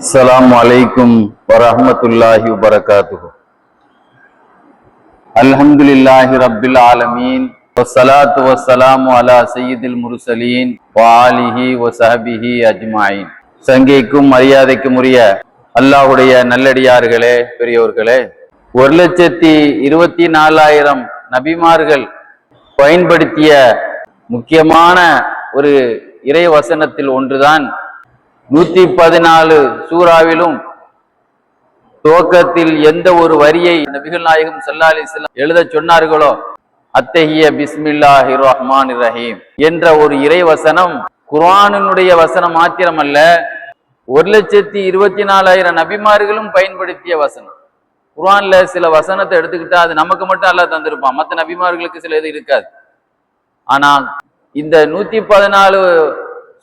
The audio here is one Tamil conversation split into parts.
السلام عليكم ورحمة الله وبركاته الحمد لله رب العالمين والصلاة والسلام على سيد المرسلين وآله وصحبه أجمعين சங்கைக்கும் மரியாதைக்கும் உரிய அல்லாஹுடைய நல்லடியார்களே பெரியோர்களே ஒரு லட்சத்தி இருபத்தி நாலாயிரம் நபிமார்கள் பயன்படுத்திய முக்கியமான ஒரு இறை வசனத்தில் ஒன்றுதான் நூத்தி பதினாலு சூறாவிலும் துவக்கத்தில் எந்த ஒரு வரியை நபிகள் நாயகம் ஸல்லல்லாஹு அலைஹி எழுத சொன்னார்களோ அத்தகைய பிஸ்மில்லாஹி ரஹ்மான் ரஹீம் என்ற ஒரு இறை வசனம் குர்ஆனினுடைய வசனம் மாத்திரமல்ல ஒரு லட்சத்தி இருபத்தி நாலாயிரம் நபிமார்களும் பயன்படுத்திய வசனம். குர்ஆன்ல சில வசனத்தை எடுத்துக்கிட்டா அது நமக்கு மட்டும் அல்ல தந்திருப்பான். மற்ற நபிமார்களுக்கு சில இது இருக்காது. ஆனா இந்த நூத்தி பதினாலு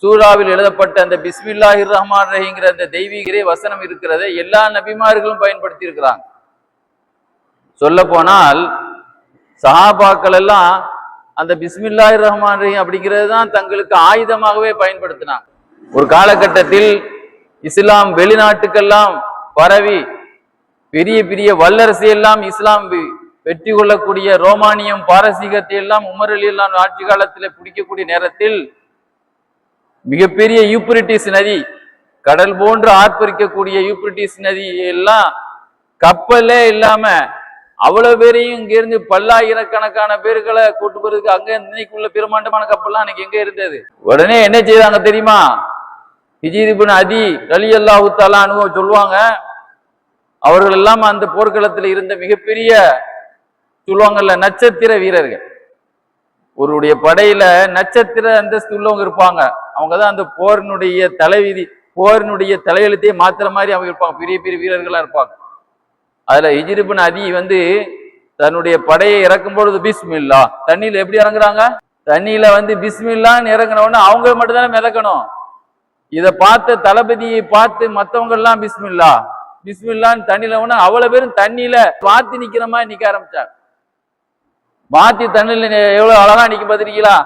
சூறாவில் எழுதப்பட்ட அந்த பிஸ்மில்லாஹி ரஹ்மான் ரஹீங்கிற அந்த தெய்வீக வசனம் இருக்கிறதை எல்லா நபிமார்களும் பயன்படுத்தி இருக்கிறாங்க சொல்ல போனால் சஹாபாக்கள் எல்லாம் அந்த பிஸ்மில்லாஹி ரஹ்மான் ரஹீம் அப்படிங்கிறது தான் தங்களுக்கு ஆயுதமாகவே பயன்படுத்தினாங்க. ஒரு காலகட்டத்தில் இஸ்லாம் வெளிநாட்டுக்கெல்லாம் பரவி பெரிய பெரிய வல்லரசு எல்லாம் இஸ்லாம் வெற்றி கொள்ளக்கூடிய ரோமானியம் பாரசீகத்தை எல்லாம் உமரலி எல்லாம் ஆட்சி காலத்தில் பிடிக்கக்கூடிய நேரத்தில் மிகப்பெரிய யூப்ரிட்டிஸ் நதி கடல் போன்று ஆர்ப்பரிக்கக்கூடிய யூப்ரிட்டிஸ் நதி எல்லாம் கப்பலே இல்லாம அவ்வளவு பேரையும் இங்கிருந்து பல்லாயிரக்கணக்கான பேர்களை கூட்டு போறதுக்கு அங்க இன்னைக்குள்ள பிரமாண்டமான கப்பல்லாம் அன்னைக்கு எங்க இருந்தது? உடனே என்ன செய்தாங்க தெரியுமா? ஹிஜிரிபின் அதி அலி அல்லாஹு அனுபவம் சொல்லுவாங்க. அவர்கள் எல்லாம் அந்த போர்க்களத்தில் இருந்த மிகப்பெரிய சொல்லுவாங்கல்ல நட்சத்திர வீரர்கள். ஒருடைய படையில நட்சத்திர அந்தஸ்து உள்ளவங்க இருப்பாங்க. அவங்க தான் அந்த போரினுடைய தலைவிதி போரினுடைய தலையெழுத்தையே மாத்திர மாதிரி அவங்க இருப்பாங்க. பெரிய பெரிய வீரர்களா இருப்பாங்க. அதுல இஜிரிபின் அதி வந்து தன்னுடைய படையை இறக்கும் பொழுது பிஸ்மில்லா தண்ணியில எப்படி இறங்குறாங்க? தண்ணியில வந்து பிஸ்மில்லான்னு இறங்குன அவங்க மட்டும் தானே மிதக்கணும். இதை பார்த்த தளபதியை பார்த்து மத்தவங்க எல்லாம் பிஸ்மில்லா பிஸ்மில்லான்னு தண்ணியில ஒன்று அவ்வளவு பேரும் தண்ணியில பார்த்து நிக்கிற மாதிரி நிக்க ஆரம்பிச்சாங்க. மாத்தி தண்ணில் எவ்வளவு அழகா நிக்க பாத்திருக்கீங்களா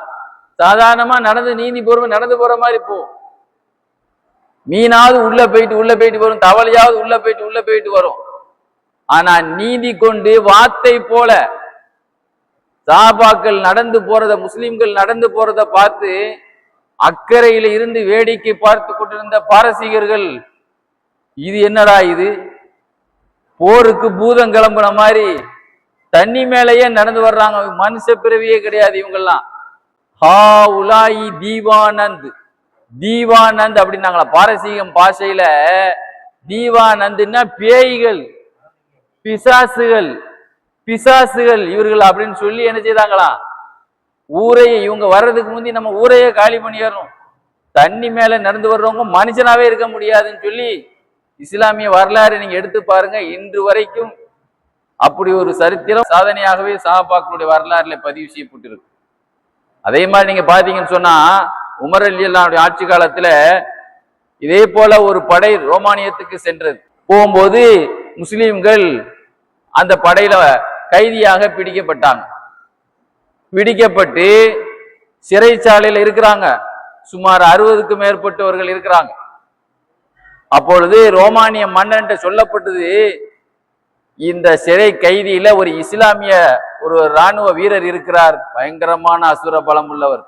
சாதாரணமா நடந்து நீந்தி போறவங்க நடந்து போற மாதிரி போ. மீனாவது உள்ள போயிட்டு உள்ள போயிட்டு வரும். தவளையாவது உள்ள போயிட்டு உள்ள போயிட்டு வரும். ஆனா நீந்தி கொண்டு வாத்தை போல சாபாக்கள் நடந்து போறத முஸ்லிம்கள் நடந்து போறத பார்த்து அக்கறையில இருந்து வேடிக்கை பார்த்து கொண்டிருந்த பாரசீகர்கள் இது என்னடா இது? போருக்கு பூதம் கிளம்புன மாதிரி தண்ணி மேலேயே நடந்து வர்றாங்க. மனுஷ பிறவியே கிடையாது இவங்கெல்லாம். ஹா உலாயி தீவானந்த். தீவானந்த் அப்படின்னாங்களா? பாரசீகம் பாஷையில தீவானந்துன்னா பேய்கள் பிசாசுகள் பிசாசுகள் இவர்கள் அப்படின்னு சொல்லி என்ன செய்தாங்களாம் ஊரையே இவங்க வர்றதுக்கு முந்தி நம்ம ஊரையே காலி பண்ணிடணும். தண்ணி மேல நடந்து வர்றவங்க மனுஷனாவே இருக்க முடியாதுன்னு சொல்லி இஸ்லாமிய வரலாறு நீங்க எடுத்து பாருங்க. இன்று வரைக்கும் அப்படி ஒரு சரித்திரம் சாதனையாகவே சஹாபாக்களுடைய வரலாறுல பதிவு செய்யப்பட்டிருக்கு. அதே மாதிரி நீங்க பாத்தீங்கன்னு சொன்னா உமர் அலி அல்லாவுடைய ஆட்சி காலத்துல இதே போல ஒரு படை ரோமானியத்துக்கு சென்றது. போகும்போது முஸ்லீம்கள் அந்த படையில கைதியாக பிடிக்கப்பட்டாங்க. பிடிக்கப்பட்டு சிறைச்சாலையில இருக்கிறாங்க. சுமார் அறுபதுக்கும் மேற்பட்டவர்கள் இருக்கிறாங்க. அப்பொழுது ரோமானிய மன்னன் சொல்லப்பட்டது இந்த சிறை கைதியில ஒரு இஸ்லாமிய ஒரு ராணுவ வீரர் இருக்கிறார். பயங்கரமான அசுர பலம் உள்ளவர்.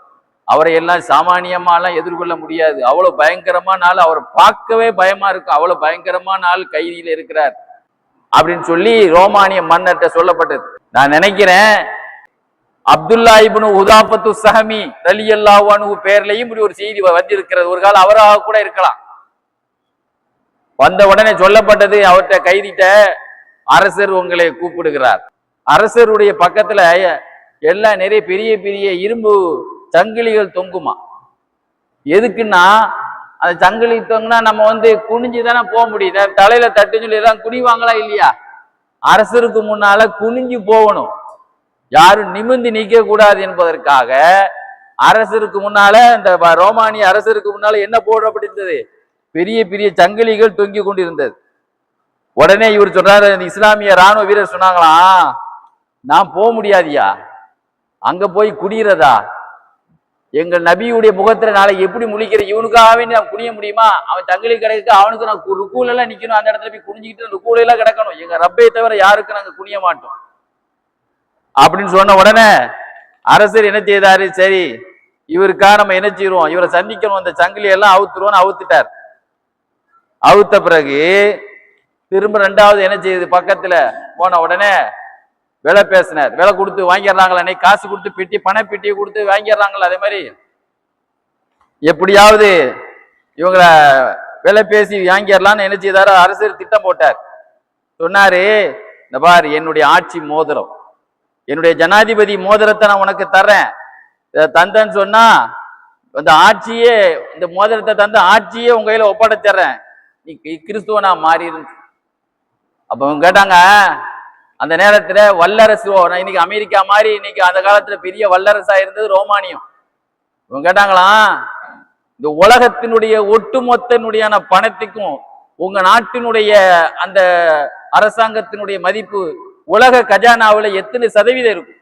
அவரை எல்லாம் சாமானியமா எல்லாம் எதிர்கொள்ள முடியாது. அவ்வளவு பயங்கரமான ஆள் அவரை பார்க்கவே பயமா இருக்கும் அவ்வளவு பயங்கரமான ஆள் கைதியில இருக்கிறார். அப்படின்னு சொல்லி ரோமானிய மன்னர்கிட்ட சொல்லப்பட்டது. நான் நினைக்கிறேன் அப்துல்லா இபுனு உதாபத்து சஹமி ரலி அல்லாஹு பேர்லையும் இப்படி ஒரு செய்தி வந்திருக்கிறது. ஒரு காலம் அவராக கூட இருக்கலாம். வந்த உடனே சொல்லப்பட்டது அவர்கிட்ட கைதிட்ட அரசர் உங்களை கூப்பிடுகிறார். அரசருடைய பக்கத்துல எல்லாம் நிறைய பெரிய பெரிய இரும்பு சங்கிலிகள் தொங்குமா? எதுக்குன்னா அந்த சங்கிலி தொங்குனா நம்ம வந்து குனிஞ்சு தானே போக முடியுது தலையில தட்டு சொல்லி எல்லாம் குனிவாங்களா இல்லையா? அரசருக்கு முன்னால குனிஞ்சு போகணும். யாரும் நிமிர்ந்து நிக்க கூடாது என்பதற்காக அரசருக்கு முன்னால இந்த ரோமானிய அரசருக்கு முன்னால என்ன போடப்பட்டிருந்தது? பெரிய பெரிய சங்கிலிகள் தொங்கி கொண்டிருந்தது. உடனே இவர் சொல்றாரு இஸ்லாமிய ராணுவ வீரர் சொன்னாங்களாம் நான் போக முடியாதியா? அங்க போய் குடியிறதா எங்கள் நபியுடைய முகத்துல நாளைக்கு எப்படி முழிக்கிற? இவனுக்காகவே நான் குனிய முடியுமா? அவன் சங்கிலி கிடக்கு அவனுக்கு நான் கு- ருக்கூல எல்லாம் நிக்கணும். அந்த இடத்துல போய் குனிஞ்சுக்கிட்டு ருக்கூல எல்லாம் கிடக்கணும். எங்க ரப்பை தவிர யாருக்கும் நாங்க குனிய மாட்டோம்? அப்படின்னு சொன்ன உடனே அரசர் என்ன செய்தாரு? சரி இவருக்காக நம்ம என்ன செய்வோம்? இவரை சந்திக்கணும். அந்த சங்கிலி எல்லாம் அவுத்துருவோம்னு அவுத்துட்டார். அவுத்த பிறகு திரும்ப ரெண்டாவது என்ன செய்யுது? பக்கத்துல போன உடனே விலை பேசினார். விலை கொடுத்து வாங்கிடுறாங்களா இன்னைக்கு காசு கொடுத்து பெட்டி பணப்பெட்டியை கொடுத்து வாங்கிடுறாங்களா அதே மாதிரி எப்படியாவது இவங்கள விலை பேசி வாங்கிடலான்னு என்ன செய்தாரோ? அரசர் திட்டம் போட்டார். சொன்னாரு இந்த பார் என்னுடைய ஆட்சி மோதிரம். என்னுடைய ஜனாதிபதி மோதிரத்தை நான் உனக்கு தர்றேன். இதை தந்தேன்னு சொன்னா இந்த ஆட்சியே இந்த மோதிரத்தை தந்து ஆட்சியே உங்க கையில ஒப்படைச்சிடுறேன். நீ கிறிஸ்துவனா மாறிடு. அப்போ அவங்க கேட்டாங்க அந்த நேரத்தில் வல்லரசு ஓ, நான் இன்னைக்கு அமெரிக்கா மாதிரி இன்னைக்கு அந்த காலத்தில் பெரிய வல்லரசாக இருந்தது ரோமானியம். இவங்க கேட்டாங்களாம் இந்த உலகத்தினுடைய ஒட்டுமொத்தனுடையான பணத்துக்கும் உங்க நாட்டினுடைய அந்த அரசாங்கத்தினுடைய மதிப்பு உலக கஜானாவில் எத்தனை சதவீதம் இருக்கும்?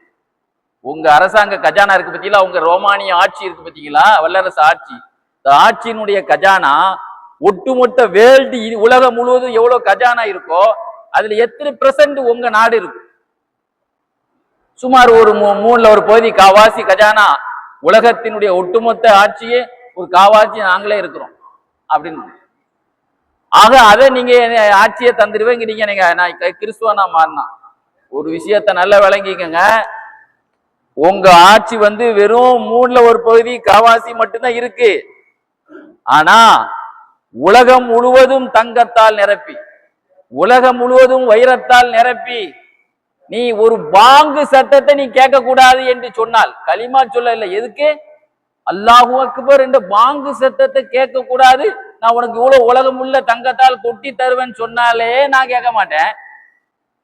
உங்க அரசாங்க கஜானா இருக்கு பார்த்தீங்களா உங்க ரோமானிய ஆட்சி இருக்கு பார்த்தீங்களா வல்லரசு ஆட்சி. இந்த ஆட்சியினுடைய கஜானா ஒட்டுமொத்த வேர்ல்டு உலகம் முழுவதும் எவ்வளோ கஜானா இருக்கோ அதுல எத்தனை பெர்சன்ட் உங்க நாடு இருக்கு? சுமார் ஒரு மூ- மூணுல ஒரு பகுதி காவாசி கஜானா உலகத்தினுடைய ஒட்டுமொத்த ஆட்சியே ஒரு காவாசி நாங்களே இருக்கிறோம். அப்படின்னு. ஆக அதை நீங்க ஆட்சியை தந்துடுவேங்கிறீங்க நீங்க நான் க- கிறிஸ்துவனா மாறினா. ஒரு விஷயத்த நல்லா விளங்கிக்கங்க. உங்க ஆட்சி வந்து வெறும் மூணுல ஒரு பகுதி காவாசி மட்டும்தான் இருக்கு. ஆனா உலகம் முழுவதும் தங்கத்தால் நிரப்பி. உலகம் முழுவதும் வைரத்தால் நிரப்பி நீ ஒரு பாங்கு சட்டத்தை நீ கேட்க கூடாது என்று சொன்னால் களிமா சொல்ல இல்லை எதுக்கு? அல்லாஹு அக்பர் என்ற பாங்கு சத்தத்தை கேட்க கூடாது நான் உனக்கு இவ்வளவு உலகம் உள்ள தங்கத்தால் கொட்டி தருவேன் சொன்னாலே நான் கேட்க மாட்டேன்.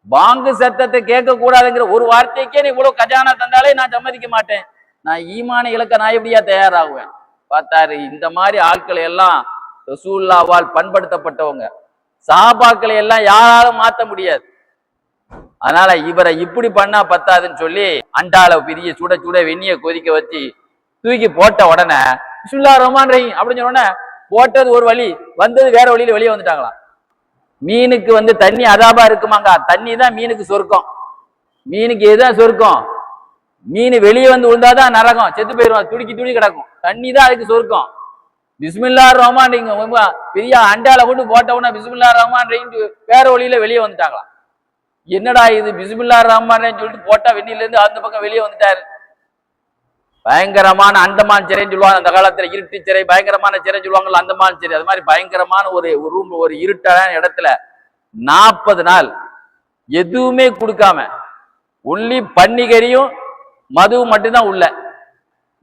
பாங்கு சத்தத்தை கேட்க கூடாதுங்கிற ஒரு வார்த்தைக்கே நீ இவ்வளவு கஜானா தந்தாலே நான் சம்மதிக்க மாட்டேன். நான் ஈமான இலக்க நான் எப்படியா தயாராகுவேன்? பார்த்தாரு இந்த மாதிரி ஆட்களை எல்லாம் ரசூல்லாவால் பண்படுத்தப்பட்டவங்க. சாபாக்களை எல்லாம் யாராலும் மாற்ற முடியாது. அதனால இவரை இப்படி பண்ணா பத்தாதுன்னு சொல்லி அண்டால பெரிய சுட சுட வெந்நிய கொதிக்க வச்சு தூக்கி போட்ட உடனே சுல்லா ரஹ்மான் ரஹீம் அப்படின்னு சொன்ன உடனே போட்டது ஒரு வழி வந்தது வேற வழியில வெளியே வந்துட்டாங்களாம். மீனுக்கு வந்து தண்ணி அதாபா இருக்குமாங்க? தண்ணி தான் மீனுக்கு சொர்க்கம். மீனுக்கு எதுதான் சொர்க்கம்? மீன் வெளியே வந்து விழுந்தாதான் நரகம். செத்து போயிடும் துடிக்கி துடி கிடக்கும். தண்ணி தான் அதுக்கு சொர்க்கம். பிஸ்மில்லா ரஹ்மான் பெரிய அண்டால போட்டு போட்ட பிஸ்மில்லா ரஹ்மான் வேற வழியில வெளியே வந்துட்டாங்களாம். என்னடா இது பிஸ்மில்லா ரஹ்மான் சொல்லிட்டு போட்டா வெண்ணில இருந்து அந்த பக்கம் வெளியே வந்துட்டாரு. பயங்கரமான அந்தமான் சிறைன்னு சொல்லுவாங்க அந்த காலத்துல இருட்டு சிறை பயங்கரமான சிறை சொல்லுவாங்கல்ல அந்தமான் சிறை. அது மாதிரி பயங்கரமான ஒரு ரூம் ஒரு இருட்டான இடத்துல நாற்பது நாள் எதுவுமே கொடுக்காம ஒன்லி பன்னிகரியும் மதுவும் மட்டும்தான் உள்ள.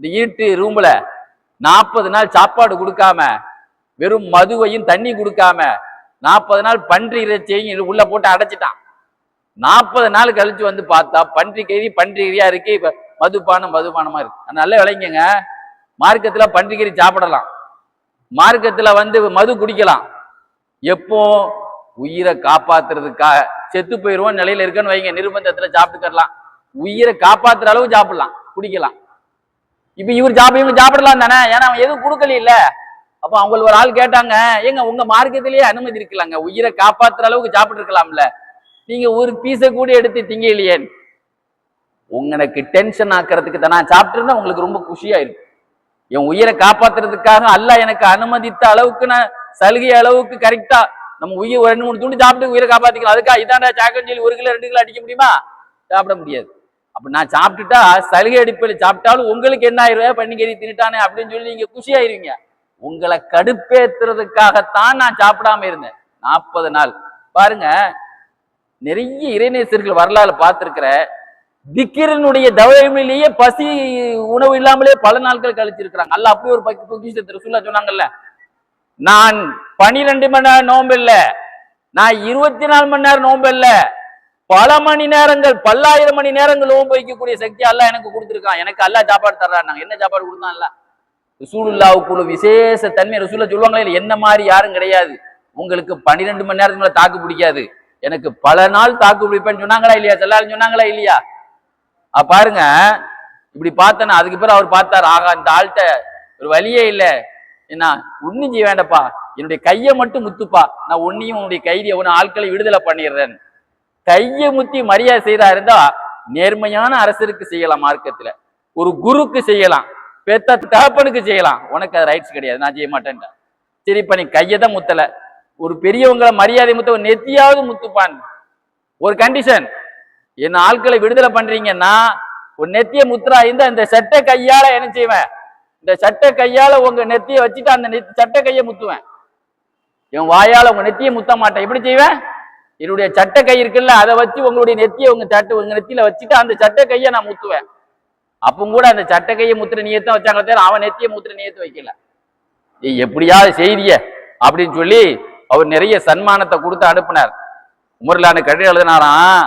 இந்த இருட்டு ரூம்ல நாற்பது நாள் சாப்பாடு கொடுக்காம வெறும் மதுவையும் தண்ணி கொடுக்காம நாற்பது நாள் பன்றி இறைச்சியையும் உள்ள போட்டு அடைச்சிட்டான். நாற்பது நாள் கழிச்சு வந்து பார்த்தா பன்றி கறி பன்றிகரியா இருக்கு இப்ப மதுபானம் மதுபானமா இருக்கு. நல்ல விளைங்க மார்க்கத்துல பன்றிகறி சாப்பிடலாம். மார்க்கத்துல வந்து மது குடிக்கலாம். எப்போ? உயிரை காப்பாத்துறதுக்காக செத்து போயிருவோம் நிலையில இருக்குன்னு வைங்க நிர்பந்தத்துல சாப்பிட்டுக்கலாம் உயிரை காப்பாத்துற அளவு சாப்பிடலாம் குடிக்கலாம். இப்ப இவர் சாப்பிட இவங்க சாப்பிடலாம் தானே? ஏன்னா அவன் எதுவும் கொடுக்கல இல்ல. அப்ப அவங்களுக்கு ஒரு ஆள் கேட்டாங்க ஏங்க உங்க மார்க்கத்திலேயே அனுமதி இருக்கலாங்க உயிரை காப்பாத்துற அளவுக்கு சாப்பிட்டு இருக்கலாம்ல. நீங்க ஒரு பீஸை கூட எடுத்து திங்கலையே. உங்களுக்கு டென்ஷன் ஆக்குறதுக்கு தான் நான் சாப்பிட்டுருந்தா உங்களுக்கு ரொம்ப குஷியா இருக்கு என் உயிரை காப்பாத்துறதுக்காக அல்ல எனக்கு அனுமதித்த அளவுக்கு நான் சலுகை அளவுக்கு கரெக்டா நம்ம உயிர் ஒரு ரெண்டு மூணு துண்டு சாப்பிட்டு உயிரை காப்பாத்திக்கலாம். அதுக்காக இதாண்டா சாக்கன் சொல்லி ஒரு கிலோ ரெண்டு கிலோ அடிக்க முடியுமா? சாப்பிட முடியாது. அப்ப நான் சாப்பிட்டுட்டா சலுகை அடிப்பில் சாப்பிட்டாலும் உங்களுக்கு என்ன ஆயிரம்? பண்ணிக்கறி தின்னுட்டானே அப்படின்னு சொல்லி நீங்க குஷியாயிருவீங்க. உங்களை கடுப்பேத்துறதுக்காகத்தான் நான் சாப்பிடாம இருந்தேன். நாற்பது நாள். பாருங்க நிறைய இறைநேசர்கள் வரலாறு பார்த்திருக்கிற திக்கிரனுடைய தவமிலேயே பசி உணவு இல்லாமலே பல நாட்கள் கழிச்சிருக்கிறாங்க. அல்ல அப்படி ஒரு பக்கி பொக்கிஷத்தை சொல்ல சொன்னாங்கல்ல நான் பனிரெண்டு மணி நேரம் நோம்பு இல்லை. நான் இருபத்தி நாலு மணி நேரம் நோம்பு இல்லை. பல மணி நேரங்கள் பல்லாயிரம் மணி நேரங்கள் உபயோகிக்கக்கூடிய வைக்கக்கூடிய சக்தி அல்லாஹ் எனக்கு கொடுத்துருக்கான். எனக்கு அல்லாஹ் சாப்பாடு தர்றாங்க என்ன சாப்பாடு கொடுத்தான் அல்ல ரசூலுல்லாவுக்குள்ள விசேஷ தன்மை. ரசூல்லா சொல்லுவாங்களே இல்லை என்ன மாதிரி யாரும் கிடையாது. உங்களுக்கு பன்னிரெண்டு மணி நேரத்துக்கு மேலே தாக்கு பிடிக்காது. எனக்கு பல நாள் தாக்கு பிடிப்பேன்னு சொன்னாங்களா இல்லையா? செல்லாலும் சொன்னாங்களா இல்லையா? பாருங்க. இப்படி பார்த்தேன்னா அதுக்கு பிறகு அவர் பார்த்தார் ஆகா இந்த ஆள்கிட்ட ஒரு வழியே இல்லை. என்ன ஒன்றும் செய்ய வேண்டப்பா என்னுடைய கையை மட்டும் முத்துப்பா. நான் ஒன்னையும் உன்னுடைய கைதி உன ஆட்களை விடுதலை பண்ணிடுறேன். கையை முத்தி மரியாதை செய்தா இருந்தா நேர்மையான அரசருக்கு செய்யலாம் மார்க்கத்துல. ஒரு குருக்கு செய்யலாம் பெத்த தகப்பனுக்கு செய்யலாம். உனக்கு அது ரைட்ஸ் கிடையாது நான் செய்ய மாட்டேன்டா சரி இப்ப நீ கையை தான் முத்தல. ஒரு பெரியவங்களை மரியாதை முத்த ஒரு நெத்தியாவது முத்துப்பான். ஒரு கண்டிஷன் என்ன ஆட்களை விடுதலை பண்றீங்கன்னா ஒரு நெத்திய முத்ரா இருந்தா இந்த சட்டை கையால என்ன செய்வேன்? இந்த சட்டை கையால உங்க நெத்திய வச்சுட்டு அந்த சட்டை கையை முத்துவேன். என் வாயால உங்க நெத்திய முத்த மாட்டேன் எப்படி செய்வேன்? என்னுடைய சட்டை கை இருக்குல்ல அதை வச்சு உங்களுடைய நெத்தியை உங்க சட்டை உங்க நெத்தியில வச்சுட்டு அந்த சட்டை கையை நான் முத்துவேன். அப்பவும் கூட அந்த சட்டை கையை முத்துற நீயத்தான் வச்சாங்களே தவிர அவன் நெத்தியை முத்துற நீயத்தை வைக்கல. ஏய், எப்படியாவது செய்திய அப்படின்னு சொல்லி அவர் நிறைய சன்மானத்தை கொடுத்து அனுப்புனார். உமர்லான கடிதம் எழுதினாராம்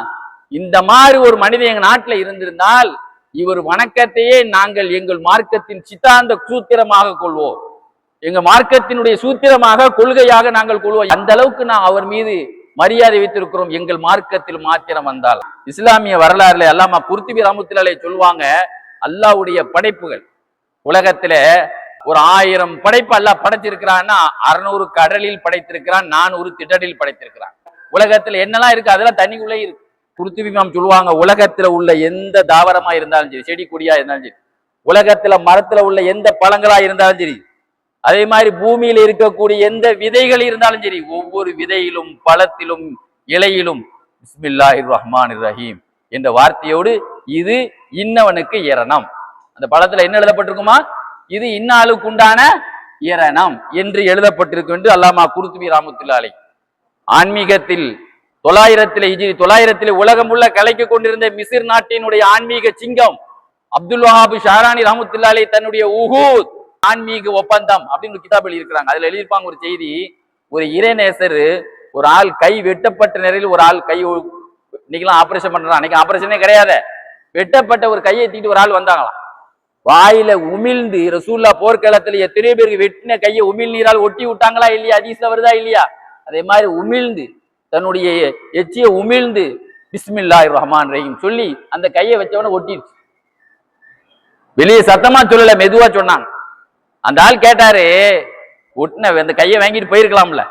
இந்த மாதிரி ஒரு மனிதன் எங்க நாட்டுல இருந்திருந்தால் இவர் வணக்கத்தையே நாங்கள் எங்கள் மார்க்கத்தின் சித்தாந்த சூத்திரமாக கொள்வோம். எங்க மார்க்கத்தினுடைய சூத்திரமாக கொள்கையாக நாங்கள் கொள்வோம். அந்த அளவுக்கு நான் அவர் மீது மரியாதை வைத்திருக்கிறோம். எங்கள் மார்க்கத்தில் மாத்திரம் வந்தால். இஸ்லாமிய வரலாறுல அல்லாமா குர்த்திபி ரஹமத்துல்லாஹி சொல்லுவாங்க அல்லாஹ்வுடைய படைப்புகள். உலகத்துல ஒரு ஆயிரம் படைப்பு அல்லாஹ் படைச்சிருக்கிறான்னா அறுநூறு கடலில் படைத்திருக்கிறான் நானூறு திடலில் படைத்திருக்கிறான். உலகத்துல என்னெல்லாம் இருக்கு? அதெல்லாம் தண்ணிக்குள்ளே இருக்கு. குருத்துவி மேம் சொல்லுவாங்க உலகத்துல உள்ள எந்த தாவரமா இருந்தாலும் சரி செடி கொடியா இருந்தாலும் சரி உலகத்துல மரத்துல உள்ள எந்த பழங்களா இருந்தாலும் சரி அதே மாதிரி பூமியில் இருக்கக்கூடிய எந்த விதைகள் இருந்தாலும் சரி ஒவ்வொரு விதையிலும் பழத்திலும் இலையிலும் பிஸ்மில்லாஹிர் ரஹ்மான் ரஹீம் என்ற வார்த்தையோடு இது இன்னவனுக்கு இரணம் அந்த பழத்துல என்ன எழுதப்பட்டிருக்குமா? இது இன்னாளுக்கு உண்டான இரணம் என்று எழுதப்பட்டிருக்கும் என்று அல்லாமா குருத்துபி ராமத்துல்லாலை. ஆன்மீகத்தில் தொள்ளாயிரத்தில் இஜி தொள்ளாயிரத்தில் உலகம் உள்ள கலைக்கு கொண்டிருந்த மிசிர் நாட்டினுடைய ஆன்மீக சிங்கம் அப்துல் வஹாபு ஷாரானி ராமத்துல்லாலை தன்னுடைய உஹூத் ஆன்மீக ஒப்பந்தம் அப்படின்னு ஒரு கிதாப் எழுதியிருக்கிறாங்க. அதுல எழுதியிருப்பாங்க ஒரு செய்தி ஒரு இறைநேசர் ஒரு ஆள் கை வெட்டப்பட்ட நிலையில் ஒரு ஆள் கை இன்னைக்கெல்லாம் ஆப்ரேஷன் பண்றான். அன்னைக்கு ஆப்ரேஷனே கிடையாது. வெட்டப்பட்ட ஒரு கையை தீட்டு ஒரு ஆள் வந்தாங்களாம். வாயில உமிழ்ந்து ரசூல்லா போர்க்களத்துல எத்தனையோ பேருக்கு வெட்டின கையை உமிழ் நீரால் ஒட்டி விட்டாங்களா இல்லையா? அதிசல வருதா இல்லையா? அதே மாதிரி உமிழ்ந்து தன்னுடைய எச்சியை உமிழ்ந்து பிஸ்மில்லா ரஹ்மான் ரஹீம் சொல்லி அந்த கையை வச்சவன ஒட்டிடுச்சு. வெளியே சத்தமா சொல்லல மெதுவா சொன்னாங்க. அந்த ஆள் கேட்டாரு ஒட்டின அந்த கையை வாங்கிட்டு போயிருக்கலாம்ல.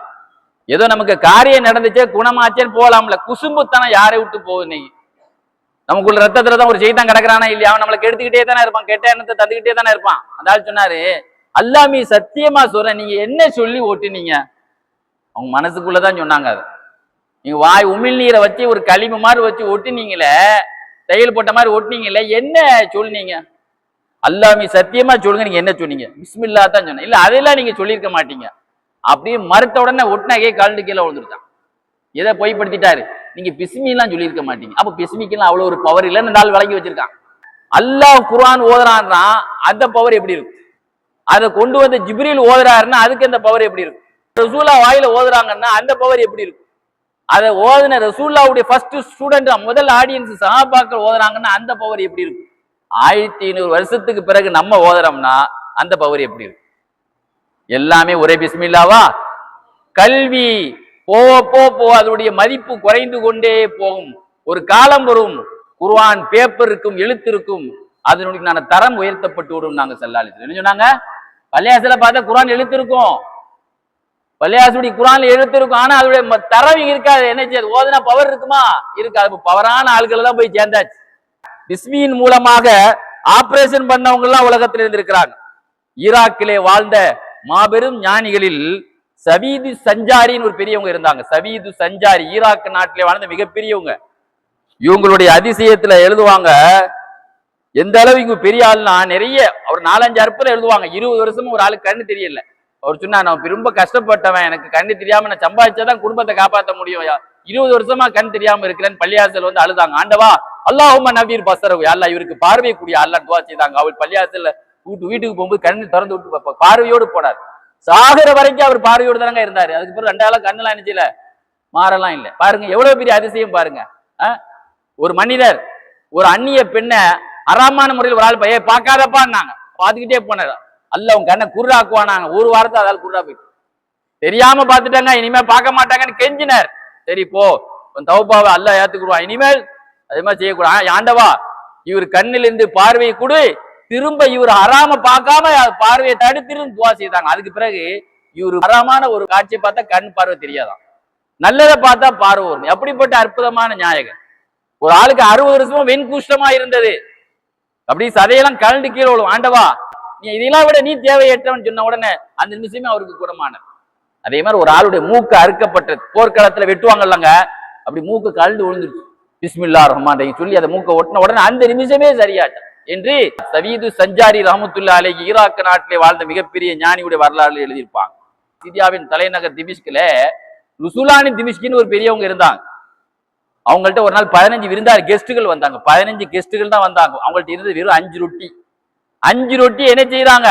ஏதோ நமக்கு காரியம் நடந்துச்சே குணமாச்சேன்னு போகலாம்ல குசும்புத்தனம் யாரை விட்டு போகுது நீ? நமக்குள்ள ரத்தத்துல தான் ஒரு செய்தான் கிடக்குறானா இல்லையா? அவன் நம்மளை கெடுத்துக்கிட்டே தானே இருப்பான் கெட்ட எண்ணத்தை தந்துக்கிட்டே தானே இருப்பான். அந்த ஆள் சொன்னாரு அல்லாமி சத்தியமா சொல்றேன் நீங்க என்ன சொல்லி ஓட்டுனீங்க? அவங்க மனசுக்குள்ளதான் சொன்னாங்க அது. நீங்க வாய் உமிழ்நீரை வச்சு ஒரு களிமு மாதிரி வச்சு ஒட்டுனீங்களே தையல் போட்ட மாதிரி ஒட்டுனீங்களே என்ன சொன்னீங்க அல்லாமி சத்தியமா சொல்லுங்க நீங்க என்ன சொன்னீங்க? பிஸ்மில்லா தான் சொன்னேன். இல்ல அதெல்லாம் நீங்க சொல்லியிருக்க மாட்டீங்க. அப்படியே மறுத்த உடனே ஒட்டினாக்கே கால்டு கீழே விழுந்துருக்கான் எதை பொய்ப்படுத்திட்டாரு? நீங்க பிஸ்மிலாம் சொல்லியிருக்க மாட்டீங்க. அப்ப பிஸ்மிக்கெல்லாம் அவ்வளவு ஒரு பவர் இல்லைன்னு நாள் விளங்கி வச்சிருக்கான். அல்லாஹ் குர்ஆன் ஓதுறான்னா அந்த பவர் எப்படி இருக்கும்? அதை கொண்டு வந்து ஜிப்ரில் ஓதுறாருன்னா அதுக்கு அந்த பவர் எப்படி இருக்கும்? ரசூலா வாயில ஓதுறாங்கன்னா அந்த பவர் எப்படி இருக்கும்? அதை ஓதுன ரசூல்லாவுடைய ஃபர்ஸ்ட் ஸ்டூடெண்ட் முதல் ஆடியன்ஸ் சஹாபாக்கள் ஓதுறாங்கன்னா அந்த பவர் எப்படி இருக்கும்? ஆயிரத்தி ஐநூறு வருஷத்துக்கு பிறகு நம்ம ஓதுறோம்னா அந்த பவர் எப்படி இருக்கும்? எல்லாமே ஒரே பிஸ்மில்லாவா? கல்வி போக போ போ அதனுடைய மதிப்பு குறைந்து கொண்டே போகும். ஒரு காலம் வரும் குர்ஆன் எழுத்து இருக்கும் அதனுடைய தரம் உயர்த்தப்பட்டு விடும் நாங்க செல்லாலி என்ன சொன்னாங்க? பள்ளியாசில பார்த்தா குரான் எழுத்து இருக்கும். பள்ளியாசுடைய குரான்ல எழுத்து இருக்கும் ஆனா அதோடைய தரம் இருக்காது. என்ன செய்யாது ஓதுனா பவர் இருக்குமா? இருக்காது. பவரான ஆட்கள் தான் போய் சேர்ந்தாச்சு. பிஸ்மியின் மூலமாக ஆபரேஷன் பண்ணவங்க எல்லாம் உலகத்தில் இருந்திருக்கிறாங்க. ஈராக்கிலே வாழ்ந்த மாபெரும் ஞானிகளில் சவீது சஞ்சாரின்னு ஒரு பெரியவங்க இருந்தாங்க. சவீது சஞ்சாரி ஈராக் நாட்டிலே வாழ்ந்த மிகப்பெரியவங்க. இவங்களுடைய அதிசயத்துல எழுதுவாங்க எந்த அளவு இங்க பெரிய ஆள்னா நிறைய ஒரு நாலஞ்சு அற்புதம் எழுதுவாங்க. இருபது வருஷமும் ஒரு ஆளுக்கு கண்ணு தெரியல. அவர் சொன்னா நான் ரொம்ப கஷ்டப்பட்டவன். எனக்கு கண்ணு தெரியாம நான் சம்பாதிச்சாதான் குடும்பத்தை காப்பாத்த முடியும். இருபது வருஷமா கண் தெரியாம இருக்கிறேன். பள்ளியாசல் வந்து அழுதாங்க. ஆண்டவா அல்லாஹும்ம நபீர் பசரவு. அல்லா இவருக்கு பார்வை கூடிய அல்லா துவா செய்தாங்க. அவள் பள்ளியாசல்ல வீட்டு வீட்டுக்கு போகும்போது கண்ணு திறந்து விட்டு பார்வையோடு போனார். சாகிற வரைக்கும் அவர் பார்வையோடு தானங்க இருந்தாரு. அதுக்கு பிறகு ரெண்டாவது கண்ணெல்லாம் நினைச்சல. மாறலாம் இல்லை. பாருங்க எவ்வளவு பெரிய அதிசயம் பாருங்க. ஆ? ஒரு மனிதர் ஒரு அந்நிய பெண்ணை அறாமான முறையில் ஒரு ஆள் பைய பார்க்காதப்பான்னாங்க பார்த்துக்கிட்டே போனார். அல்ல உங்க கண்ணை குருடாக்குவானாங்க ஒரு வாரத்தை அதால் குருடா போயிட்டு. தெரியாம பார்த்துட்டாங்க இனிமேல் பார்க்க மாட்டாங்கன்னு கெஞ்சினார். சரி போ. உன் தவப்பாவை அல்ல ஏத்துக்குடுவான். இனிமேல் அதே மாதிரி செய்யக்கூடாது. ஆண்டவா இவர் கண்ணிலிருந்து பார்வையை கொடு. திரும்ப இவர் அறாம பார்க்காம பார்வையை தடுத்திருந்து துவா செய்தாங்க. அதுக்கு பிறகு இவர் அறாமான ஒரு காட்சியை பார்த்தா கண் பார்வை தெரியாதான். நல்லதை பார்த்தா பார்வை வரும். அப்படிப்பட்ட அற்புதமான நாயகன். ஒரு ஆளுக்கு அறுபது வருஷமா வெண்குஷ்டமா இருந்தது. அப்படி சதையெல்லாம் கலந்து கீழே விழும். ஆண்டவா நீ இதெல்லாம் விட நீ தேவையற்றவன் சொன்ன உடனே அந்த நிமிஷமே அவருக்கு குணமானது. அதே மாதிரி ஒரு ஆளுடைய மூக்கு அறுக்கப்பட்ட போர்க்களத்துல வெட்டுவாங்கல்லங்க. அப்படி மூக்கு கலந்து விழுந்துருச்சு. பிஸ்மில்லா ரஹ்மான் ரஹீம் சொல்லி அதை மூக்க ஒட்டின உடனே அந்த நிமிஷமே சரியாச்சு. என்று சவீது சஞ்சாரி ரஹமத்துல்லா அலை ஈராக் நாட்டிலே வாழ்ந்த மிகப்பெரிய ஞானியுடைய வரலாறு எழுதியிருப்பாங்க. சிரியாவின் தலைநகர் திமிஷ்கில ருசுலானி திமிஷ்கின்னு ஒரு பெரியவங்க இருந்தாங்க. அவங்கள்ட்ட ஒரு நாள் பதினஞ்சு விருந்தார் கெஸ்ட்டுகள் வந்தாங்க. பதினஞ்சு கெஸ்ட்டுகள் தான் வந்தாங்க. அவங்கள்ட்ட இருந்தது வெறும் அஞ்சு ரொட்டி. அஞ்சு ரொட்டி என்ன செய்யறாங்க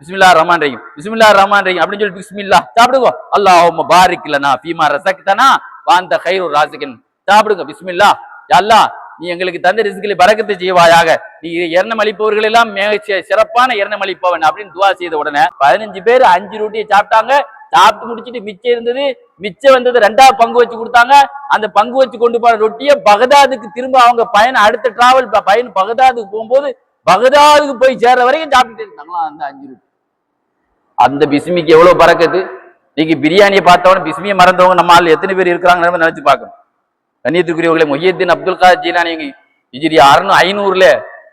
பிஸ்மில்லா ரஹ்மான் ரஹீம். பிஸ்மில்லா ரஹ்மான் ரஹீம் அப்படின்னு சொல்லி பிஸ்மில்லா சாப்பிடுவோம் அல்லாஹ் பாரிக் பீமா ஃபீமா ரசக்தனா வாந்த கைரு ராசிகன் சாப்பிடுங்க. பிஸ்மில்லா. யல்லா நீ எங்களுக்கு தந்த ரிசுகளை பறக்கத்தை செய்வாயாக. நீ எண்ணம் அளிப்பவர்கள் எல்லாம் மிக சிறப்பான எண்ணம் அளிப்பவன் அப்படின்னு துவா செய்த உடனே பதினஞ்சு பேர் அஞ்சு ரொட்டியை சாப்பிட்டாங்க. சாப்பிட்டு முடிச்சிட்டு மிச்சம் இருந்தது மிச்சம் வந்தது ரெண்டாவது பங்கு வச்சு கொடுத்தாங்க. அந்த பங்கு வச்சு கொண்டு போன ரொட்டியை பகதாதுக்கு திரும்ப அவங்க பயணம் அடுத்த டிராவல் பயணம் பகதாதுக்கு போகும்போது பகதாதுக்கு போய் சேர்ற வரைக்கும் சாப்பிட்டுட்டு இருந்தாங்களா அந்த அஞ்சு ரொட்டி. அந்த பிஸ்மிக்கு எவ்வளவு பறக்குது? இன்னைக்கு பிரியாணியை பார்த்தவன பிஸ்மியை மறந்தவங்க நம்ம ஆள் எத்தனை பேர் இருக்கிறாங்கன்னு நினைச்சு பார்க்கணும். கண்ணியத்துக்குரியவர்களே மொஹியத்தின் அப்துல் காதர் ஜீலானி இஜிரி அறுநூ ஐநூறுல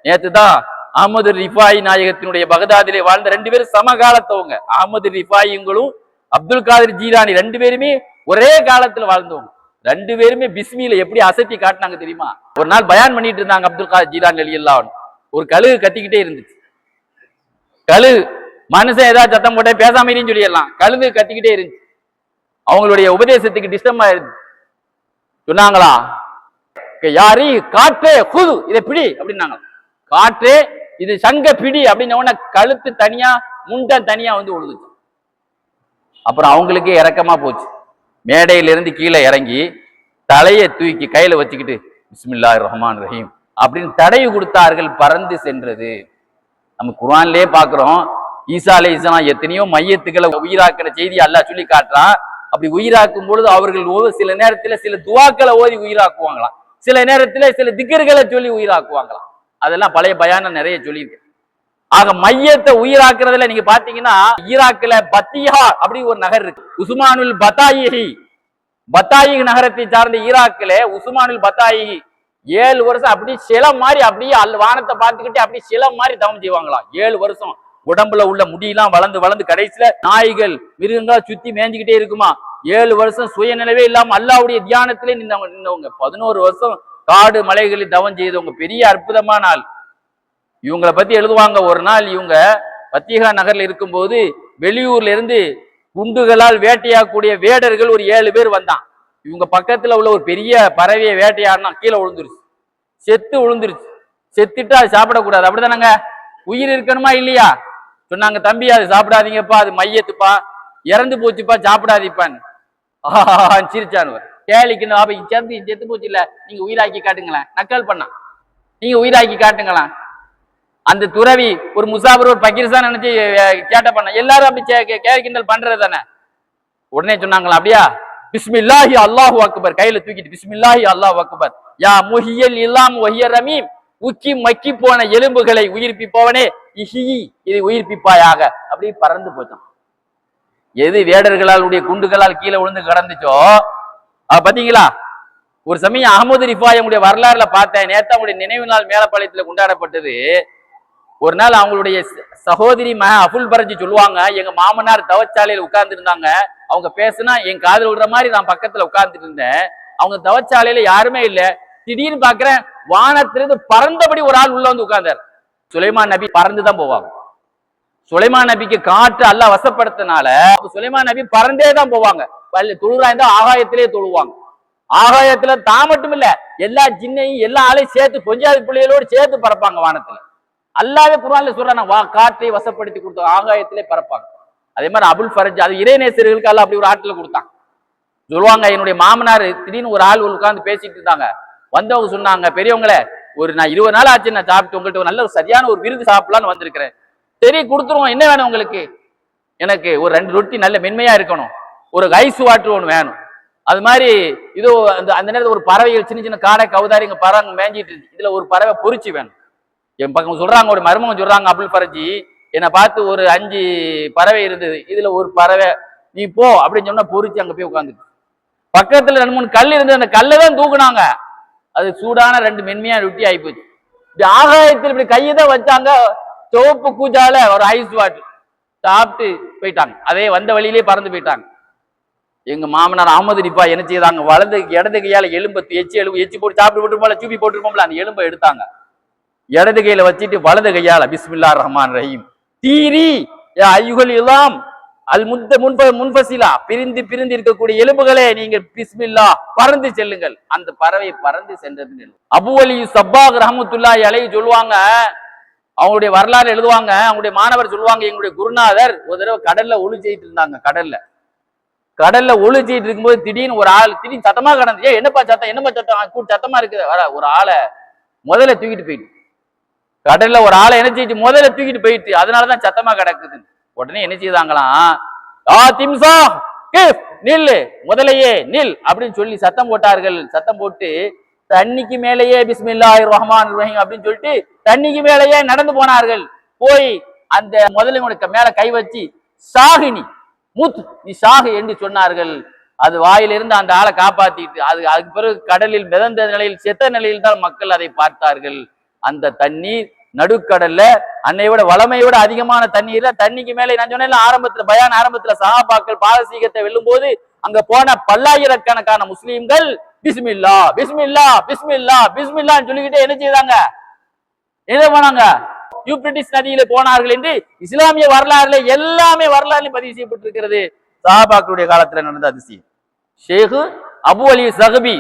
நேத்து தான் அகமது ரிஃபாயி நாயகத்தினுடைய பகதாதிலே வாழ்ந்த ரெண்டு பேரும் சமகாலத்தவங்க. அகமது ரிஃபாயிங்களும் அப்துல் காதர் ஜீலானி ரெண்டு பேருமே ஒரே காலத்துல வாழ்ந்தவங்க. ரெண்டு பேருமே பிஸ்மியில எப்படி அசத்தி காட்டினாங்க தெரியுமா? ஒரு நாள் பயான் பண்ணிட்டு இருந்தாங்க அப்துல் காதர் ஜீலான் எல்லாம் ஒரு கழுகு கத்திக்கிட்டே இருந்துச்சு. கழுகு மனுஷன் ஏதாவது சத்தம் போட்டே பேசாமல் சொல்லிடலாம். கழுகு கத்திக்கிட்டே இருந்துச்சு. அவங்களுடைய உபதேசத்துக்கு டிஸ்டர்ப் ஆயிருந்துச்சு. சொன்னாங்களா? யாரி யாரு? காற்றே குது. இதை பிடி. அப்படின்னாங்க. காற்றே இது சங்க பிடி. அப்படின்ன உடனே கழுத்து தனியா முண்டன் தனியா வந்து உழுது அப்புறம் அவங்களுக்கே இறக்கமா போச்சு. மேடையிலிருந்து கீழே இறங்கி தலையை தூக்கி கையில வச்சுக்கிட்டு பிஸ்மில்லா ரஹ்மான் ரஹீம். அப்படின்னு தடை கொடுத்தார்கள் பறந்து சென்றது. நம்ம குர்ஆன்லயே பாக்குறோம். ஈசா அலை இஸ்லாம் எத்தனையோ மையத்துக்களை உயிராக்கின செய்தி அல்லா சொல்லி காட்டுறான். அப்படி உயிராக்கும் பொழுது அவர்கள் ஓ- சில நேரத்துல சில துவாக்களை ஓதி உயிராக்குவாங்களாம். சில நேரத்துல சில திக்கர்களை சொல்லி உயிராக்குவாங்களாம். அதெல்லாம் பழைய பயானம் நிறைய சொல்லியிருக்கு. ஆக மையத்தை உயிராக்குறதுல நீங்க பாத்தீங்கன்னா ஈராக்ல பத்தியா அப்படி ஒரு நகர் இருக்கு. உசுமானுல் பத்தாயி பத்தாயி நகரத்தை சார்ந்த ஈராக்ல உசுமானுல் பத்தாயி ஏழு வருஷம் அப்படியே சிலம் மாதிரி அப்படியே அல் வானத்தை பார்த்துக்கிட்டு அப்படியே சிலம் மாதிரி தவம் செய்வாங்களாம். ஏழு வருஷம். உடம்புல உள்ள முடியெல்லாம் வளர்ந்து வளர்ந்து கடைசியில நாய்கள் மிருகங்களா சுத்தி மேய்ஞ்சுக்கிட்டே இருக்குமா? ஏழு வருஷம் சுயநிலவே இல்லாம அல்லாவுடைய தியானத்திலே நின்றவங்க நின்றவங்க. பதினோரு வருஷம் காடு மலைகளில் தவம் செய்தவங்க. பெரிய அற்புதமான ஆள். இவங்களை பத்தி எழுதுவாங்க. ஒரு நாள் இவங்க பத்திகா நகர்ல இருக்கும்போது வெளியூர்ல இருந்து குண்டுகளால் வேட்டையாக்கூடிய வேடர்கள் ஒரு ஏழு பேர் வந்தான். இவங்க பக்கத்துல உள்ள ஒரு பெரிய பறவையை வேட்டையாடினா கீழே விழுந்துருச்சு. செத்து விழுந்துருச்சு. செத்துட்டு அது சாப்பிடக்கூடாது. அப்படிதானங்க உயிர் இருக்கணுமா இல்லையா? சொன்னாங்க தம்பி அது சாப்பிடாதீங்கப்பா அது மையத்துப்பா. இறந்து போச்சுப்பா சாப்பிடாதீப்பான்னு ஆஹ் சிரிச்சானுவர் கேளிக்கணும் அப்ப சேர்ந்து செத்து போச்சு இல்ல நீங்க உயிராக்கி காட்டுங்களேன். நக்கல் பண்ணா நீங்க உயிராக்கி காட்டுங்களேன். அந்த துறவி ஒரு முசாபர் ஒரு பக்கீர்தான் நினைச்சு கேட்ட பண்ண எல்லாரும் அப்படி கே- கிண்டல் பண்றது தானே. உடனே சொன்னாங்களா அப்படியா? பிஸ்மில்லாஹி அல்லாஹு அக்பர். கையில தூக்கிட்டு பிஸ்மில்லாஹி அல்லாஹு அக்பர். யா முஹியல் இல்லாம் ஒஹிய ரமீம். உக்கி மக்கி போன எலும்புகளை உயிர்ப்பிப்பவனே இஹி இதை உயிர்ப்பிப்பாயாக அப்படி பறந்து போச்சான் எது வேடர்களாலுடைய குண்டுகளால் கீழே விழுந்து கிடந்துச்சோ? பாத்தீங்களா? ஒரு சமயம் அகமது ரிஃபாயமுடைய வரலாறுல பார்த்தேன். நேத்து அவங்களுடைய நினைவு நாள் மேலப்பாளையத்துல கொண்டாடப்பட்டது. ஒரு நாள் அவங்களுடைய சகோதரி மக அபுல் பரஜி சொல்லுவாங்க எங்க மாமனார் தவச்சாலையில் உட்கார்ந்து இருந்தாங்க அவங்க பேசுனா என் காதல் விடுற மாதிரி நான் பக்கத்துல உட்கார்ந்துட்டு இருந்தேன் அவங்க தவச்சாலையில யாருமே இல்லை. திடீர்னு பாக்குறேன் வானத்திலிருந்து பறந்தபடி ஒரு ஆள் உள்ள வந்து உட்கார்ந்தார். சுலைமான் நபி பறந்து தான் போவாங்க. சுலைமான் நபிக்கு காற்று அல்லாஹ் வசப்படுத்தினால சுலைமான் நபி பறந்தே தான் போவாங்க. பள்ளி தொழுறா இருந்தா ஆகாயத்திலே தொழுவாங்க. ஆகாயத்துல தான் மட்டும் இல்ல எல்லா ஜின்னையும் எல்லா ஆளையும் சேர்த்து கொஞ்சாதி பிள்ளைகளோடு சேர்த்து பறப்பாங்க வானத்துல. அல்லாவே குரான்ல சொல்றாங்க வா காற்றை வசப்படுத்தி கொடுத்த ஆகாயத்திலே பறப்பாங்க. அதே மாதிரி அபுல் ஃபரஜ் அது இறைநேசர்களுக்கு அல்ல அப்படி ஒரு ஆட்டுல கொடுத்தான். சொல்லுவாங்க என்னுடைய மாமனார் திடீர்னு ஒரு ஆள் உட்கார்ந்து பேசிட்டு இருந்தாங்க. வந்தவங்க சொன்னாங்க பெரியவங்களே ஒரு நான் இருபது நாள் ஆச்சு நான் சாப்பிட்டு உங்கள்கிட்ட ஒரு நல்ல ஒரு சரியான ஒரு விருது சாப்பிடலான்னு வந்திருக்கிறேன். சரி கொடுத்துருவோம். என்ன வேணும் உங்களுக்கு? எனக்கு ஒரு ரெண்டு ரொட்டி நல்ல மென்மையா இருக்கணும். ஒரு ஐஸ் வாட்டர் ஒன்று வேணும். அது மாதிரி இதோ அந்த அந்த நேரத்தில் ஒரு பறவைகள் சின்ன சின்ன காடை கவுதாரிங்க பறவை மேஞ்சிட்டு இருந்துச்சு. இதில் ஒரு பறவை பொறிச்சு வேணும். என் பக்கம் சொல்றாங்க ஒரு மருமகம் சொல்கிறாங்க அப்துல் ஃபரஜி என்னை பார்த்து ஒரு அஞ்சு பறவை இருந்தது. இதில் ஒரு பறவை நீ போ அப்படின்னு சொன்னால் பொறிச்சு அங்கே போய் உட்காந்துட்டு பக்கத்தில் ரெண்டு மூணு கல் இருந்தது. அந்த கல்லை தான் தூக்குனாங்க. அது சூடான ரெண்டு மென்மையா ரொட்டி ஆகிப்போச்சு இப்படி ஆகாயத்தில் இப்படி கையை தான் வச்சாங்க. சிவப்பு கூஜால ஒரு ஐஸ் வாட்டர் சாப்பிட்டு போயிட்டாங்க. அதே வந்த வழியிலே பறந்து போயிட்டாங்க. எங்க மாமனார் அகமது நிப்பா என்ன செய்தாங்க? வலது இடது கையால எலும்பை எச்சி எலும்பு எச்சி போட்டு சாப்பிட்டு போட்டுருப்போம்ல சூப்பி போட்டுருப்போம்ல அந்த எலும்பை எடுத்தாங்க. இடது கையில வச்சுட்டு வலது கையால பிஸ்மில்லா ரஹ்மான் ரஹீம். தீரி ஐயுகள் எல்லாம் அல் முத்த முன்ப முன்பசிலா பிரிந்து பிரிந்து இருக்கக்கூடிய எலும்புகளே நீங்கள் பிஸ்மில்லா பறந்து செல்லுங்கள். அந்த பறவை பறந்து சென்றது அபு அலி சப்பா ரஹமத்துல்லாஹி அலை சொல்லுவாங்க அவங்களுடைய வரலாறு எழுதுவாங்க அவங்களுடைய மாணவர் சொல்லுவாங்க எங்களுடைய குருநாதர் ஒரு தடவை கடல்ல ஒளிச்சிட்டு இருந்தாங்க கடல்ல. கடல்ல ஒளிச்சிட்டு இருக்கும்போது திடீர்னு ஒரு ஆள் திடீர்னு சத்தமா கடந்து ஏ என்னப்பா சத்தம் என்னப்பா சத்தம்? கூட்டு சத்தமா இருக்குது. வர ஒரு ஆளை முதல்ல தூக்கிட்டு போயிட்டு. கடல்ல ஒரு ஆளை என்ன செய்யிட்டு முதல்ல தூக்கிட்டு போயிட்டு அதனாலதான் சத்தமா கிடக்குது உடனே என்ன செய்தாங்களாம்? ஆ திம்சா கிஃப் முதலையே நில் அப்படின்னு சொல்லி சத்தம் போட்டார்கள். சத்தம் போட்டு தண்ணிக்கு மேலேயே பிஸ்மில்லாஹிர் ரஹ்மான் ரஹீம் அப்படின்னு சொல்லிட்டு தண்ணிக்கு மேலேயே நடந்து போனார்கள். போய் அந்த முதலைகளுக்கு மேல கை வச்சு சாகினி மூத் நீ சாகு என்று சொன்னார்கள். அது வாயிலிருந்து அந்த ஆளை காப்பாத்திட்டு அது அதுக்கு பிறகு கடலில் மிதந்த நிலையில் செத்த நிலையில் தான் மக்கள் அதை பார்த்தார்கள். அந்த தண்ணீர் நடுக்கடல்ல அன்னை விட அதிகமான தண்ணீர்ல தண்ணிக்கு மேலே நான் சொன்னேன் ஆரம்பத்துல பயான் ஆரம்பத்துல சஹாபாக்கள் பாரசீகத்தை வெல்லும் போது அங்க போன பல்லாயிரக்கணக்கான முஸ்லீம்கள் பிஸ்மில்லா பிஸ்மில்லா பிஸ்மில்லா பிஸ்மில்லான்னு சொல்லிக்கிட்டே என்ன செய்தாங்க? என்ன போனாங்க? யூப்ரட்டிஸ் நதியில போனார்கள் என்று இஸ்லாமிய வரலாறுல எல்லாமே வரலாறுல பதிவு செய்யப்பட்டிருக்கிறது. சஹாபாக்களுடைய காலத்துல நடந்த அதிசயம். ஷேகு அபு அலி சஹபி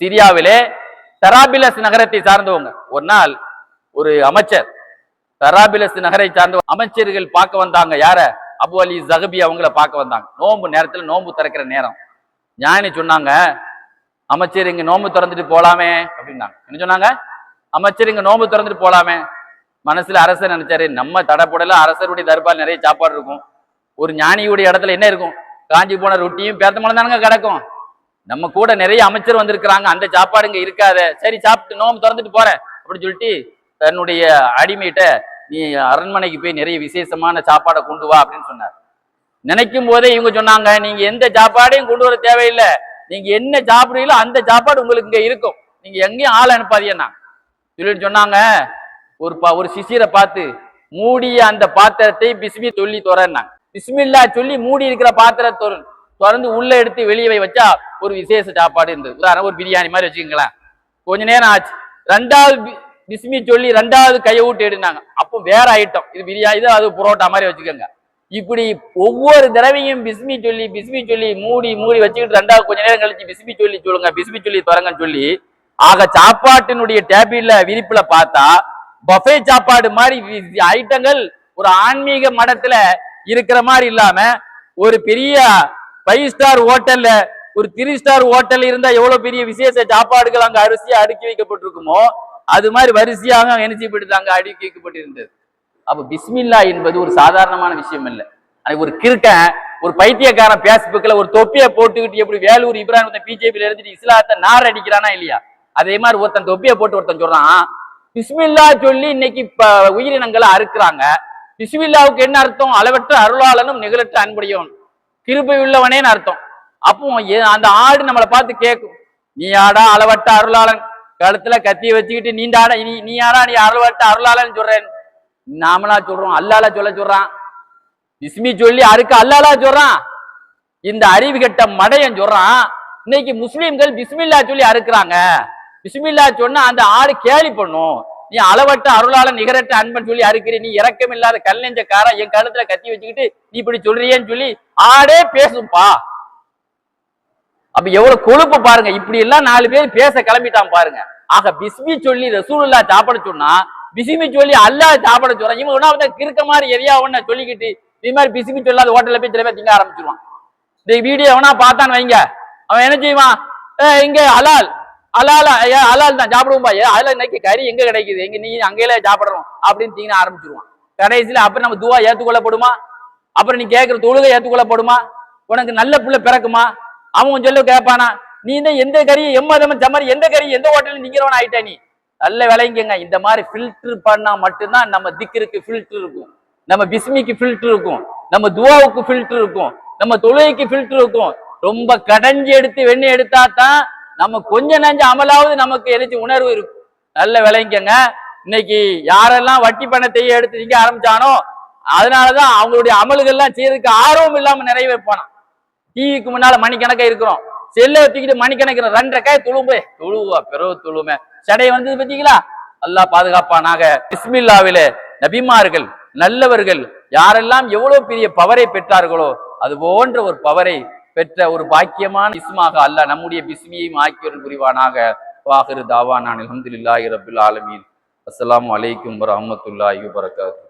சிரியாவிலே தராபிலஸ் நகரத்தை சார்ந்தவங்க. ஒரு நாள் ஒரு அமைச்சர் தராபிலஸ் நகரை சார்ந்த அமைச்சர்கள் பார்க்க வந்தாங்க. யார? அபு அலி ஜஹபி அவங்கள பார்க்க வந்தாங்க. நோம்பு நேரத்துல நோம்பு திறக்கிற நேரம். ஞானி சொன்னாங்க அமைச்சர் இங்க நோம்பு திறந்துட்டு போலாமே அப்படின்னாங்க. என்ன சொன்னாங்க? அமைச்சர் இங்க நோம்பு திறந்துட்டு போலாமே. மனசுல அரசர் நினைச்சாரு நம்ம தடைப்படல அரசருடைய தர்பார் நிறைய சாப்பாடு இருக்கும். ஒரு ஞானியுடைய இடத்துல என்ன இருக்கும்? காஞ்சி போன ரொட்டியும் பேத்தமலம் தானங்க கிடக்கும். நம்ம கூட நிறைய அமைச்சர் வந்திருக்கிறாங்க. அந்த சாப்பாடு இங்க இருக்காத. சரி சாப்பிட்டு நோம்பு திறந்துட்டு போறேன். அப்படின்னு சொல்லிட்டு தன்னுடைய அடிமையிட்ட நீ அரண்மனைக்கு போய் நிறைய விசேஷமான சாப்பாடை கொண்டு வா அப்படின்னு சொன்னார். நினைக்கும் போதே இவங்க சொன்னாங்க நீங்க எந்த சாப்பாடையும் கொண்டு வர தேவையில்லை. நீங்க என்ன சாப்பிடுறீங்களோ அந்த சாப்பாடு உங்களுக்கு இங்க இருக்கும். நீங்க எங்கேயும் ஆள் அனுப்பாதீங்கன்னா சொல்லிட்டு சொன்னாங்க. ஒரு பா ஒரு சிசிரை பார்த்து மூடிய அந்த பாத்திரத்தை பிஸ்மி சொல்லி துறன்னாங்க. பிஸ்மில்லா சொல்லி மூடி இருக்கிற பாத்திரத்தை தொற- திறந்து உள்ள எடுத்து வெளியே வை வச்சா ஒரு விசேஷ சாப்பாடு இருந்தது. உதாரணம் ஒரு பிரியாணி மாதிரி வச்சுக்கோங்களேன். கொஞ்ச நேரம் ஆச்சு. ரெண்டாவது பிஸ்மி சொல்லி ரெண்டாவது கையை விட்டு எடுனாங்க. அப்போ வேற ஐட்டம் இது பிரியா இது அது புரோட்டா மாதிரி வச்சுக்கோங்க. இப்படி ஒவ்வொரு தடவையும் பிஸ்மி சொல்லி பிஸ்மி சொல்லி மூடி மூடி வச்சுக்கிட்டு ரெண்டாவது கொஞ்ச நேரம் கழிச்சு பிஸ்மி சொல்லி சொல்லுங்க பிஸ்மி சொல்லி தொடங்கன்னு சொல்லி ஆக சாப்பாட்டினுடைய டேபிள்ல விரிப்புல பார்த்தா பஃபே சாப்பாடு மாதிரி ஐட்டங்கள் ஒரு ஆன்மீக மடத்துல இருக்கிற மாதிரி இல்லாம ஒரு பெரிய ஃபைவ் ஸ்டார் ஹோட்டல்ல ஒரு த்ரீ ஸ்டார் ஹோட்டல் இருந்தா எவ்வளவு பெரிய விசேஷ சாப்பாடுகள் அங்க அரிசியா அடுக்கி வைக்கப்பட்டிருக்குமோ அது மாதிரி வரிசையாக அங்க என்ன செய்யப்பட்டு அடி அடுக்கி அப்ப பிஸ்மில்லா என்பது ஒரு சாதாரணமான விஷயம் இல்லை. அன்னைக்கு ஒரு கிறுக்கன் ஒரு பைத்தியக்காரன் பேஸ்புக்ல ஒரு தொப்பியை போட்டுக்கிட்டு எப்படி வேலூர் இப்ராஹிம் பிஜேபியில இருந்துட்டு இஸ்லாத்தை நார் அடிக்கிறானா இல்லையா? அதே மாதிரி ஒருத்தன் தொப்பியை போட்டு ஒருத்தன் சொல்றான் பிஸ்மில்லா சொல்லி இன்னைக்கு உயிரினங்களை அறுக்குறாங்க. பிஸ்மில்லாவுக்கு என்ன அர்த்தம்? அளவற்ற அருளாளனும் நிகழற்ற அன்புடையவன். கிருபை உள்ளவனேன்னு அர்த்தம். அப்போ ஏ- அந்த ஆடு நம்மளை பார்த்து கேட்கும் நீ ஆடா அளவற்ற அருளாளன். கழுத்துல கத்திய வச்சுக்கிட்டு நீண்டாடா நீ நீ ஆடா நீ அளவற்ற அருளாளன்னு சொல்றேன். நாமளா சொல்றோம் அல்லால சொல்ல சொல்றான். விஸ்மி சொல்லி அறுக்க அல்லாலா சொல்றான். இந்த அறிவு கெட்ட மடையன் சொல்றான். இன்னைக்கு முஸ்லீம்கள் பிஸ்மில்லா சொல்லி அறுக்குறாங்க. பிஸ்மில்லா சொன்னா அந்த ஆடு கேலி பண்ணும். நீ அளவட்ட அருளாளன் நிகரட்ட அன்பன் சொல்லி அறுக்கிறீ நீ இறக்கம் இல்லாத கல் நெஞ்சக்காரன் என் கழுத்துல கத்தி வச்சுக்கிட்டு நீ இப்படி சொல்றியேன்னு சொல்லி ஆடே பேசும்பா. அப்ப எவ்வளவு கொழுப்பு பாருங்க. இப்படி எல்லாம் நாலு பேர் பேச கிளம்பிட்டான் பாருங்க. ஆக பிஸ்மி சொல்லி ரசூலுல்லா சாப்பிட சொன்னா பிசுமி சொல்லி அல்லாஹ் சாப்பிட சொல்றான். இவன் ஒன்னா வந்து கிறுக்க மாதிரி எரியா ஒண்ண சொல்லிக்கிட்டு இது மாதிரி பிஸ்மி சொல்லாத ஹோட்டல்ல போய் சில பேர் திங்க ஆரம்பிச்சிருவான். இந்த வீடியோ எவனா பார்த்தான்னு வைங்க. அவன் என்ன செய்வான்? ஏ இங்க அலால் அலால் ஐயா அலால் தான். சாப்பிடுவோம்பா ஏ அதுல இன்னைக்கு கறி எங்க கிடைக்குது? எங்க நீ அங்கேயே சாப்பிடுறோம் அப்படின்னு தீங்க ஆரம்பிச்சிருவான். கடைசியில அப்புறம் நம்ம துவா ஏத்துக்கொள்ளப்படுமா? அப்புறம் நீ கேட்கிற தொழுகை ஏத்துக்கொள்ளப்படுமா? உனக்கு நல்ல பிள்ளை பிறக்குமா? அவன் சொல்ல கேட்பானா நீ தான் எந்த கறி எம்மதம் சம்மரி எந்த கறி எந்த ஹோட்டல் நிக்கிறவன் ஆயிட்ட நீ? நல்ல விளைங்கங்க இந்த மாதிரி ஃபில்டர் பண்ணா மட்டும்தான் நம்ம திக்கிற்கு ஃபில்டர் இருக்கும். நம்ம பிஸ்மிக்கு ஃபில்டர் இருக்கும். நம்ம துவாவுக்கு ஃபில்டர் இருக்கும். நம்ம தொழுகைக்கு ஃபில்டர் இருக்கும். ரொம்ப கடைஞ்சி எடுத்து வெண்ணெய் எடுத்தா தான் நம்ம கொஞ்ச நஞ்ச அமலாவது நமக்கு எனச்சு உணர்வு இருக்கும். நல்ல விளைங்கங்க இன்னைக்கு யாரெல்லாம் வட்டி பணத்தையே எடுத்து நீங்க ஆரம்பிச்சானோ அதனாலதான் அவங்களுடைய அமல்கள்லாம் செய்யறதுக்கு ஆர்வம் இல்லாம நிறைய வைப்பானா டிவிக்கு முன்னால மணிக்கணக்கா இருக்கிறோம். செல்லை வச்சுக்கிட்டு மணிக்கணக்கிற ரெண்டரை காய் துளும்பு. துளுவா பிறகு துளுமே. சடை வந்தது பாத்தீங்களா? அல்லாஹ் பாதுகாப்பானாக. பிஸ்மில்லாவிலே நபிமார்கள் நல்லவர்கள் யாரெல்லாம் எவ்வளவு பெரிய பவரை பெற்றார்களோ அது போன்ற ஒரு பவரை பெற்ற ஒரு பாக்கியமான இஸ்மாக அல்லாஹ் நம்முடைய பிஸ்மியையும் ஆக்கியவர்கள் புரிவானாக. வாஹிரு தாவானான் அல்ஹம்துலில்லாஹி ரபில் ஆலமீன். அஸ்ஸலாமு அலைக்கும் வரஹ்மத்துல்லாஹி வபரகாத்துஹு